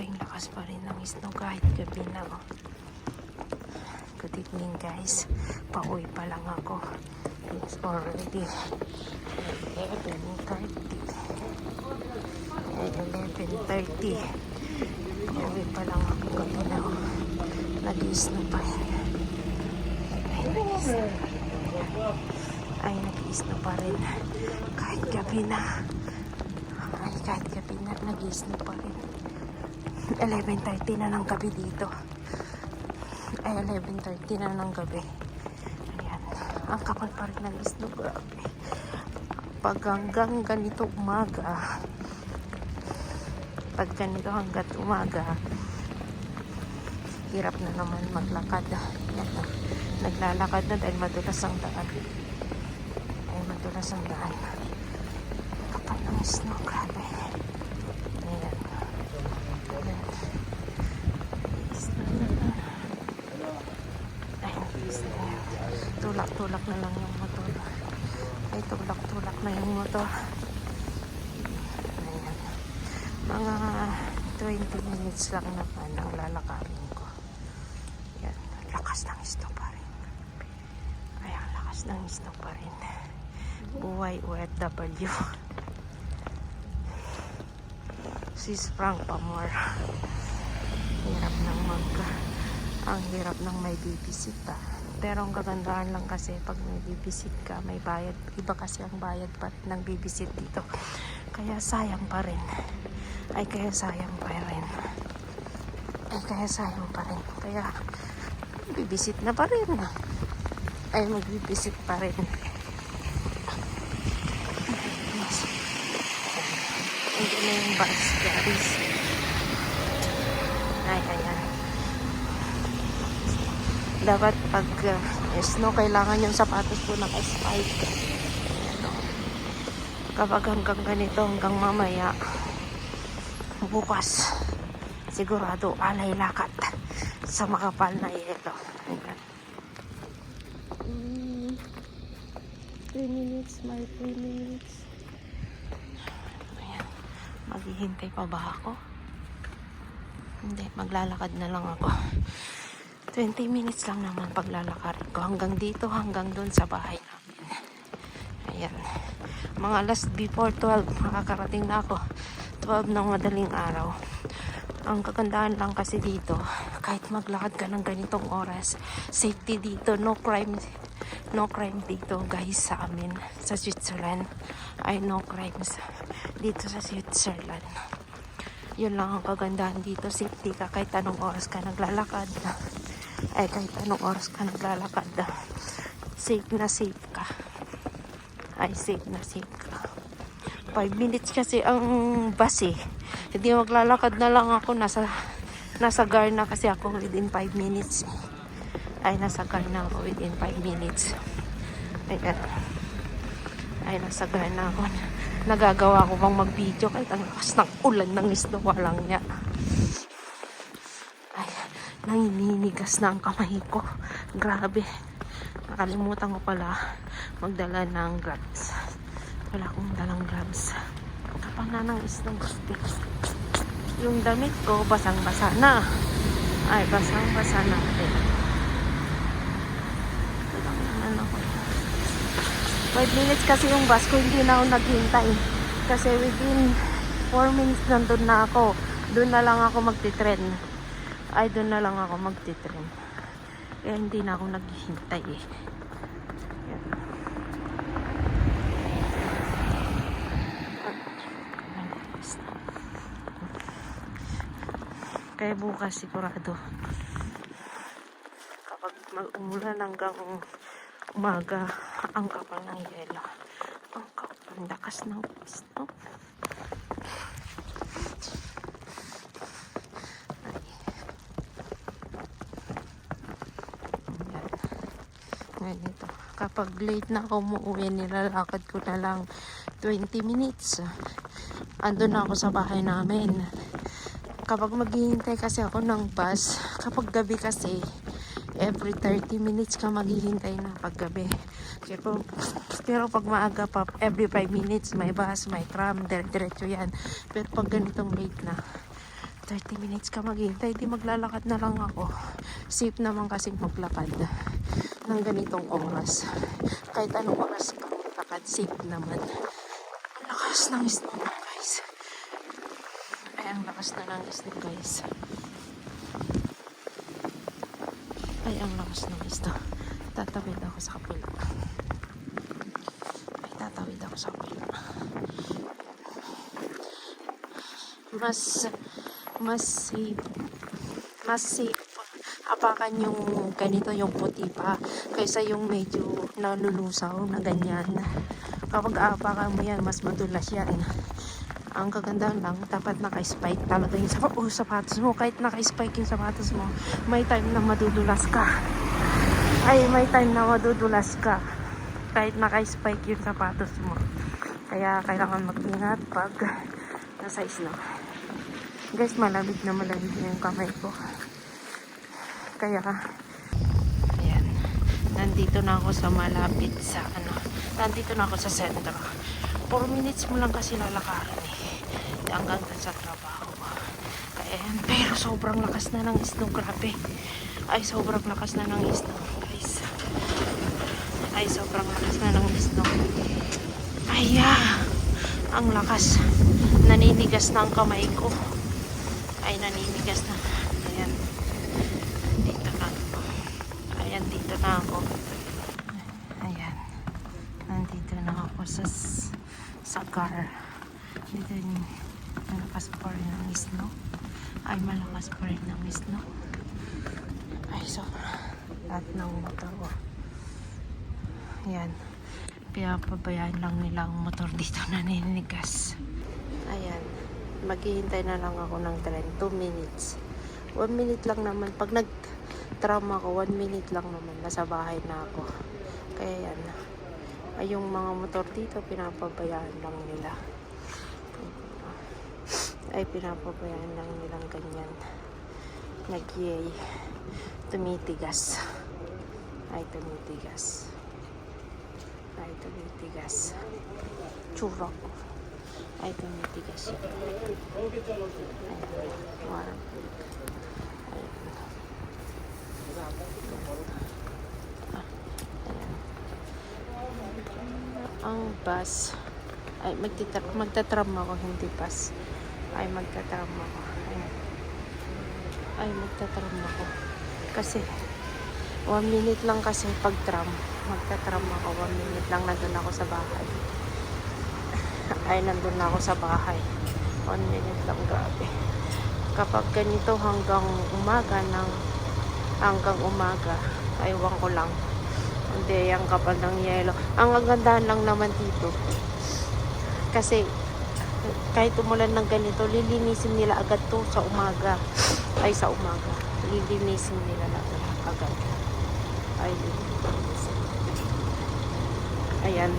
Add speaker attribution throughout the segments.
Speaker 1: pa yung lakas pa rin ng snow kahit gabi na. Oh. Good evening guys. Pauwi pa lang ako. It's already 11.30. 11.30. Pauwi pa lang ako gabi na. Oh. Nag-snow pa. Ay. Ay, nag-snow pa rin. Kahit gabi na. Ay, kahit gabi na, nag-snow pa rin. 11.30 na ng gabi dito. Ay, 11.30 na ng gabi. Ayan. Ang kapal pa rin ng snow. Grabe. Pag hanggang ganito umaga, pag ganito hanggat umaga, hirap na naman maglakad. Yan na. Naglalakad na dahil madulas ang daan. Ay, madulas ang daan. Kapal ng snow. Grabe. Ayan. Ayan. Ay, tulak-tulak na lang yung motor. Ay, tulak-tulak na yung motor. Ayan. Mga 20 minutes lang naman ang lalakarin ko. Yan. Lakas ng snow pa rin. Ay, ang lakas ng snow pa rin. Buhay OFW. Sis Frank Pamor. Hirap ng mag... Ang hirap ng may bibisit ah. Pero ang kagandahan lang kasi pag may bibisit ka, may bayad. Iba kasi ang bayad pa ng bibisit dito. Kaya sayang pa rin. Ay kaya sayang pa rin. Ay kaya sayang pa rin. Kaya bibisit na pa rin. Ay magbibisit pa rin. Hindi na yung bus, guys. Ay, ayan. Dapat pag uh, snow, kailangan yung sapatos po ng S5. Ayan, o. Kapag hanggang ganito, hanggang mamaya, bukas, sigurado alay lakat sa makapal na yelo. Ayan. Mm, 3 minutes, my 3 minutes. Ayan. Maghihintay pa ba ako? Hindi, maglalakad na lang ako. 20 minutes lang naman paglalakarin ko. Hanggang dito, hanggang doon sa bahay namin. Ayan. Mga last before 12, makakarating na ako. 12 ng madaling araw. Ang kagandahan lang kasi dito, kahit maglakad ka ng ganitong oras, safety dito, no crime, no crime dito guys sa amin, sa Switzerland. Ay, no crimes dito sa Switzerland. Yun lang ang kagandahan dito, safety ka kahit anong oras ka naglalakad. Ay, kahit anong oras ka naglalakad. Safe na safe ka. Ay, safe na safe ka. 5 minutes kasi ang bus eh. Hindi maglalakad na lang ako. Nasa, nasa gar na kasi ako within 5 minutes. Ay, nasa gar na ako within 5 minutes. Ayan. Ay, nasa gar na ako. Nagagawa ko bang mag-video kahit ang lakas ng ulan ng isno walang niya. Nangininigas na ang kamay ko. Grabe. Nakalimutan ko pala magdala ng gloves. Wala akong dalang gloves. Kapag na ng isang gusto. Yung damit ko, basang-basa na. Ay, basang-basa na. Wala naman ako. 5 minutes kasi yung bus ko, hindi na ako naghintay. Kasi within 4 minutes nandun na ako. Doon na lang ako magtitren. Ay, doon na lang ako magtitren. Kaya hindi na ako naghihintay eh. Yan. Kaya bukas sigurado kapag mag-umulan hanggang umaga ang kapal ng yelo. Ang kapal, lakas ng snow. Ay. Ayan. Ngayon ito. Kapag late na ako umuwi, nilalakad ko na lang 20 minutes. Andun na ako sa bahay namin. Kapag maghihintay kasi ako ng bus, kapag gabi kasi, every 30 minutes ka maghihintay na pag gabi. Pero, pero pag maaga pa, every 5 minutes may bus, may tram, dire-diretso yan. Pero pag ganitong late na, 30 minutes ka maghintay, di maglalakad na lang ako. Safe naman kasi maglakad ng ganitong oras. Kahit anong oras ka maglakad, safe naman. Ang lakas ng snow guys. Ay, ang lakas na ng snow guys. Ay, ang lakas ng snow. Tatawid ako sa kapila. Ay, tatawid ako sa kapila. Mas, mas safe. Mas safe apakan yung ganito yung puti pa kaysa yung medyo nalulusaw na ganyan. Kapag aapakan mo yan mas madulas yan. Ang kagandahan lang dapat naka-spike. Talaga yung sap- oh, sapatos mo. Kahit naka-spike yung sapatos mo may time na madudulas ka. Ay may time na madudulas ka. Kahit naka-spike yung sapatos mo. Kaya kailangan mag-ingat pag nasa snow guys malamig na malamig na yung kamay ko kaya ayan. Nandito na ako sa malapit sa ano nandito na ako sa sentro. 4 minutes mo lang kasi lalakarin eh. Hanggang sa trabaho ayan pero sobrang lakas na ng snow grabe. Ay sobrang lakas na ng snow guys. Ay sobrang lakas na ng snow ay ang lakas. Naninigas na ang kamay ko. Ay naninigas na ayan dito na ako ayan dito na ako. Ayan. Nandito na ako sa sa car. Dito yung malakas pa rin ang snow ay malakas pa rin ang snow ay sobra. Lahat ng motor ko. Ayan. Pinapabayaan lang nila ang motor dito naninigas ayan. Maghihintay na lang ako ng tren. 2 minutes. 1 minute lang naman. Pag nag tram ako 1 minute lang naman nasa bahay na ako. Kaya yan. Ay yung mga motor dito pinapabayaan lang nila. Ay pinapabayaan lang nilang ganyan. Nag tumitigas. Ay tumitigas. Ay tumitigas. Churro ay tumitigas Ayan. Warang. Ah, ang bus. Ay magtitra magtatram ako hindi bus. Ay magtatram ako. Ayan. ay magtatram ako. Kasi one minute lang kasi pag tram magtatram ako one minute lang nandun ako sa bahay. Ay nandun na ako sa bahay. One minute lang grabe. Kapag ganito hanggang umaga ng hanggang umaga. Aywan ko lang. Hindi ang kapal ng yelo. Ang kagandahan lang naman dito. Kasi kahit umulan ng ganito lilinisin nila agad to sa umaga. Ay sa umaga. Lilinisin nila lang agad ay lilinisin. Ayan.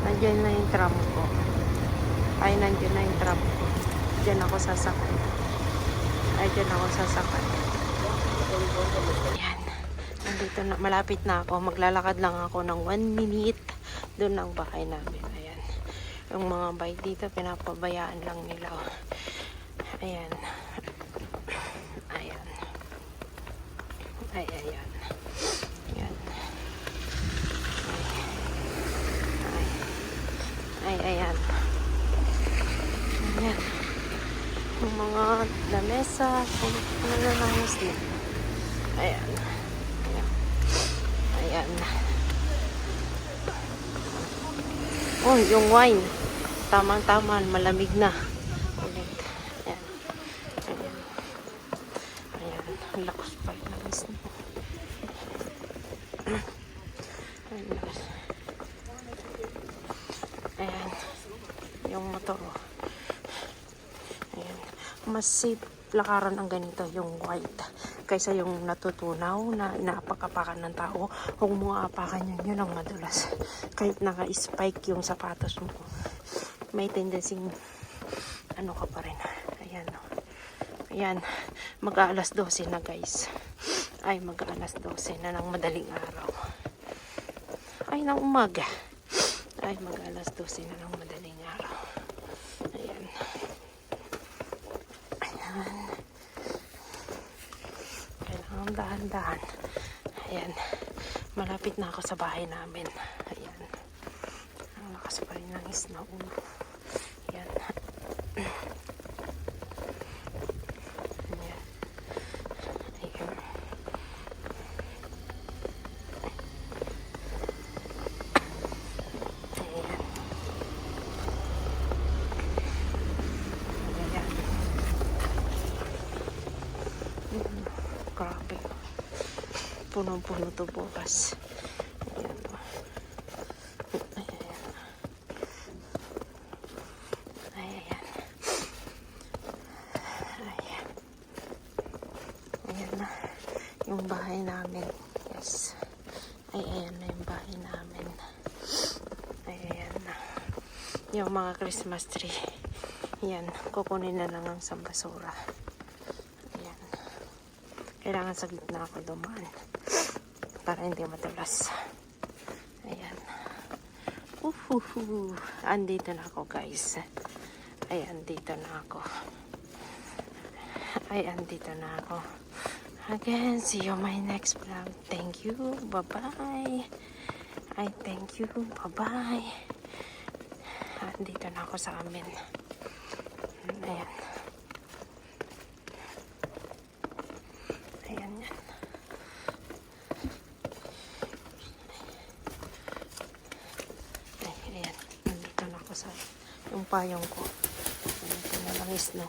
Speaker 1: Nandiyan na yung tram ko. Ay nandiyan na yung tram ko. Diyan ako sasakay. Ay, diyan ako sasakay. Yan. Nandito na, malapit na ako. Maglalakad lang ako ng 1 minute. Doon ang bahay namin. Ayan. Yung mga bike dito, pinapabayaan lang nila. Ayan. Ayan. Ay, ayan. Ayan. Ay. Ay, ay ayan. Ayan. Yung mga lamesa, kung ano na nangos na. Ayan. Ayan. Ayan. Oh, yung wine. Tamang-tama, malamig na. Ulit. Ayan. Ayan. Ayan. Ang lakas pa rin ng snow. Ang lakas. Ayan. Yung motor. oh. Ayan. Mas safe lakaran ang ganito, yung white. Kaysa yung natutunaw na inaapak-apakan ng tao. Kung mga apakan yun, yun ang madulas. Kahit naka-spike yung sapatos mo. May tendency ano ka pa rin. Ayan. oh. Ayan. Mag-aalas 12 na guys. Ay, mag-aalas 12 na ng madaling araw. Ay, ng umaga. Ay, mag-aalas 12 na ng madaling araw. Ayan. Ayan. Ayan. Kailangan dahan-dahan. Ayan. Malapit na ako sa bahay namin. Ayan. Ang lakas pa rin ng snow. Ayan. Ayan. Ayan. Ayan. Ayan. Ayan. Grabe. Punong-puno to bukas. Ayan. Ayan. Ayan. Ayan. Ayan na. Yung bahay namin. Yes. Ay, ayan na yung bahay namin. Ay, ayan na. Yung mga Christmas tree. Yan. Kukunin na lang ang sa basura. Kailangan sa gitna ako dumaan. Para hindi matulas. Ayan. Uhuhu. Andito na ako guys. Ay, andito na ako. Ay, andito na ako. Again, see you my next vlog. Thank you. Bye-bye. Ay, thank you. Bye-bye. Andito na ako sa amin. Ayan yan. Ay, ayan. Nandito na ako sa yung payong ko. Nandito na lang is no.